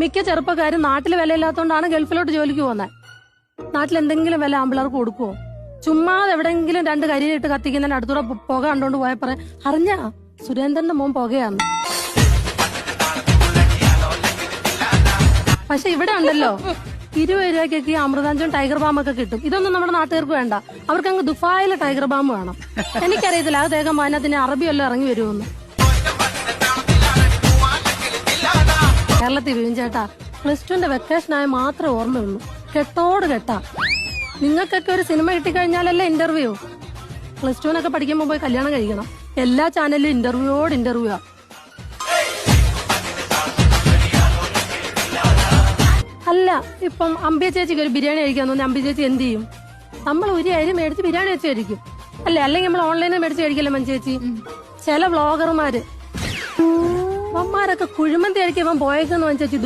മിക്ക ചെറുപ്പക്കാരും നാട്ടിൽ വിലയില്ലാത്തതുകൊണ്ടാണ് ഗൾഫിലോട്ട് ജോലിക്ക് പോകുന്നത് നാട്ടിൽ എന്തെങ്കിലും വില ആമ്പിളർക്ക് കൊടുക്കുവോ? ചുമ്മാതെ എവിടെയെങ്കിലും രണ്ട് കരിയിട്ട് കത്തിക്കുന്നതിന് അടുത്തൂടെ പുക കണ്ടോണ്ട് പോയ പറയാം അറിഞ്ഞ? സുരേന്ദ്രന്റെ മോൻ പുകയാന്ന് പക്ഷെ ഇവിടെ ഉണ്ടല്ലോ. ഇരുപത് രൂപയ്ക്കൊക്കെ ഈ അമൃതാഞ്ചും ടൈഗർ ബാം ഒക്കെ കിട്ടും. ഇതൊന്നും നമ്മുടെ നാട്ടുകാർക്ക് വേണ്ട. അവർക്ക് അങ്ങ് ദുബായിലെ ടൈഗർ ബാം വേണം. എനിക്കറിയത്തില്ല അത് തേകം അതിനകത്തിന് അറബി ഇറങ്ങി വരുമെന്ന്. കേരളത്തിൽ വീഴും ചേട്ടാ. പ്ലസ് ടുവിന്റെ വെക്കേഷനായ മാത്രമേ ഓർമ്മയുള്ളൂ. കെട്ടോട് കെട്ടാ. നിങ്ങൾക്കൊക്കെ ഒരു സിനിമ കിട്ടിക്കഴിഞ്ഞാലല്ലേ ഇന്റർവ്യൂ പ്ലസ് ടുവിനൊക്കെ പഠിക്കുമ്പോൾ പോയി കല്യാണം കഴിക്കണം. എല്ലാ ചാനലിലും ഇന്റർവ്യൂയോട് ഇന്റർവ്യൂ ആ. അല്ല ഇപ്പം അമ്പിയ ചേച്ചിക്ക് ഒരു ബിരിയാണി കഴിക്കാൻ തോന്നി. അമ്പിയ ചേച്ചി എന്ത് ചെയ്യും? നമ്മൾ ഒരു അരി മേടിച്ച് ബിരിയാണി വെച്ച് കഴിക്കും. അല്ലെ? അല്ലെങ്കിൽ നമ്മൾ ഓൺലൈനിൽ മേടിച്ച് കഴിക്കില്ല മഞ്ചേച്ചി ചില വ്ളോഗർമാര് അവന്മാരൊക്കെ കുഴിമന്തി കഴിക്കാൻ പോയേക്കെന്ന് മഞ്ചേച്ചി